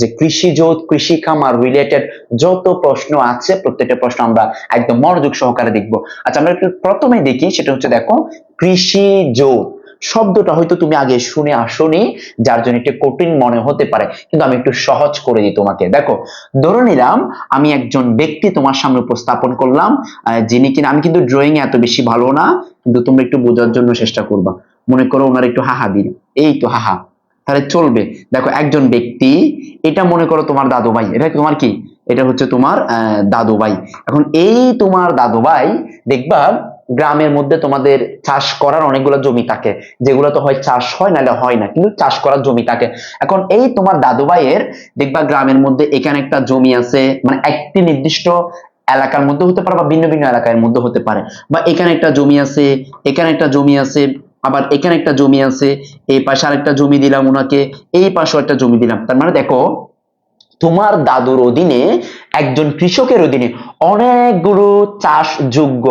যে কৃষি জোত, কৃষি খামার রিলেটেড যত প্রশ্ন আছে, প্রত্যেকটা প্রশ্ন আমরা একদম মনোযোগ সহকারে দেখব। আচ্ছা আমরা একটু প্রথমে দেখি, সেটা হচ্ছে দেখো, কৃষি জোত। শব্দটা হয়তো তুমি আগে শুনে আসোনি, যার জন্য একটু কঠিন মনে হতে পারে, কিন্তু আমি একটু সহজ করে দিই তোমাকে। দেখো, ধরে নিলাম আমি একজন ব্যক্তি তোমার সামনে উপস্থাপন করলাম যিনি কিনা, আমি কিন্তু ড্রয়িং এত বেশি ভালো না, কিন্তু তোমরা একটু বোঝার জন্য চেষ্টা করবা। মনে করো ওনার একটু হাহা দিন এই তো হাহা। তাহলে চলবে। দেখো, একজন ব্যক্তি এটা মনে করো তোমার দাদু ভাই এটা তোমার কি? এটা হচ্ছে তোমার দাদু ভাই এখন এই তোমার দাদু ভাই দেখবা গ্রামের মধ্যে তোমাদের চাষ করার অনেকগুলো জমি থাকে। যেগুলো তো হয় চাষ হয়, নাহলে হয় না, কিন্তু চাষ করার জমি থাকে। এখন এই তোমার দাদু ভাইয়ের দেখবা গ্রামের মধ্যে এখানে একটা জমি আছে মানে একটি নির্দিষ্ট এলাকার মধ্যে হতে পারে বা ভিন্ন ভিন্ন এলাকার মধ্যে হতে পারে। বা এখানে একটা জমি আছে, এখানে একটা জমি আছে আবার এখানে একটা জমি আছে, এই পাশে আরেকটা জমি দিলাম ওনাকে এই পাশেও একটা জমি দিলাম। তার মানে দেখো, তোমার দাদুর অধীনে, একজন কৃষকের অধীনে অনেকগুলো চাষযোগ্য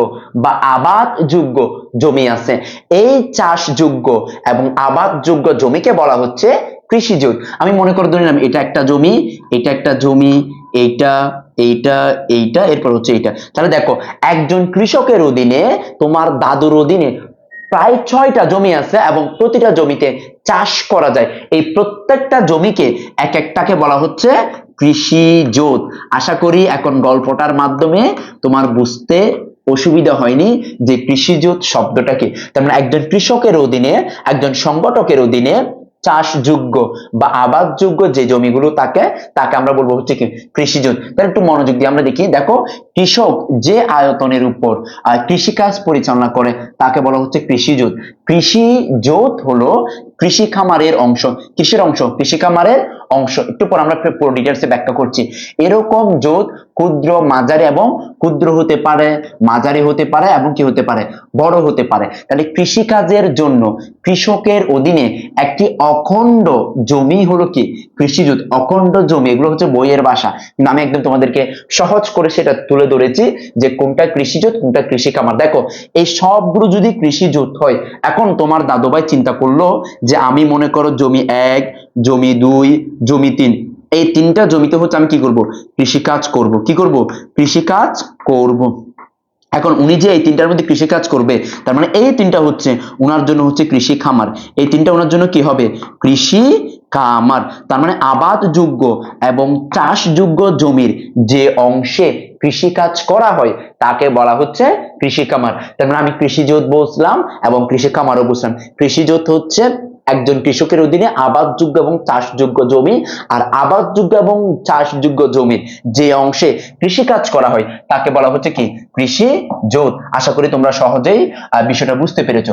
বা আবাদযোগ্য জমি আছে। এই চাষযোগ্য এবং আবাদযোগ্য জমিকে বলা হচ্ছে কৃষিজোত আমি মনে করে নিলাম এটা একটা জমি, এটা একটা জমি, এইটা এইটা এইটা, এরপর হচ্ছে এইটা। তাহলে দেখো, একজন কৃষকের অধীনে, তোমার দাদুর অধীনে প্রায় ছয়টা জমি আছে এবং প্রতিটা জমিতে চাষ করা যায়। এই প্রত্যেকটা জমিকে এক একটাকে বলা হচ্ছে কৃষি জোত। আশা করি এখন গল্পটার মাধ্যমে তোমার বুঝতে অসুবিধা হয়নি যে কৃষিজোত শব্দটাকে মানে একজন কৃষকের অধীনে, একজন সংগঠকের অধীনে চাষযোগ্য বা আবাদযোগ্য যে জমিগুলো থাকে তাকে আমরা বলব হচ্ছে কি কৃষি জমি তাহলে একটু মনোযোগ দিয়ে আমরা দেখি, দেখো, কৃষক যে আয়তনের উপর কৃষিকাজ পরিচালনা করে, তাকে বলা হচ্ছে কৃষিজোত। কৃষি জোত হলো কৃষি খামারের অংশ। কিসের অংশ? কৃষি খামারের অংশ। একটু পর আমরা পুরো ডিটেলসে ব্যাখ্যা করছি। এরকম জোত ক্ষুদ্র, মাঝারি এবং ক্ষুদ্র হতে পারে। মাঝারি হতে পারে এবং কি হতে পারে? বড় হতে পারে। তাহলে কৃষিকাজের জন্য কৃষকের অধীনে একটি অখণ্ড জমি হলো কি? কৃষিজোত অখণ্ড জমি। এগুলো হচ্ছে বইয়ের ভাষা। কিন্তু আমি একদম তোমাদেরকে সহজ করে সেটা তুলে ধরেছি যে কোনটা কৃষিজোত কোনটা কৃষি খামার দেখো, এই সবগুলো যদি কৃষিজোত হয়, এখন তোমার দাদুভাই চিন্তা করল যে আমি মনে করো জমি এক, জমি দুই, জমি তিন। এই তিনটা জমিতে হচ্ছে আমি কি করব? কৃষিকাজ করব। কি করব? কৃষিকাজ করব। এখন উনি যে এই তিনটার মধ্যে কৃষিকাজ করবে, তার মানে এই তিনটা হচ্ছে ওনার জন্য হচ্ছে কৃষি খামার। এই তিনটা ওনার জন্য কি হবে? কৃষি খামার তার মানে আবাদযোগ্য এবং চাষযোগ্য জমির যে অংশে কৃষি কাজ করা হয়, তাকে বলা হচ্ছে কৃষি খামার তার মানে আমি কৃষিজোত বসলাম এবং কৃষি খামারও বুঝলাম কৃষিজোত হচ্ছে একজন কৃষকের অধীনে আবাদযোগ্য এবং চাষযোগ্য জমি, আর আবাদযোগ্য এবং চাষযোগ্য জমির যে অংশে কৃষিকাজ করা হয়, তাকে বলা হচ্ছে কি? কৃষি জোত আশা করি তোমরা সহজেই বিষয়টা বুঝতে পেরেছ।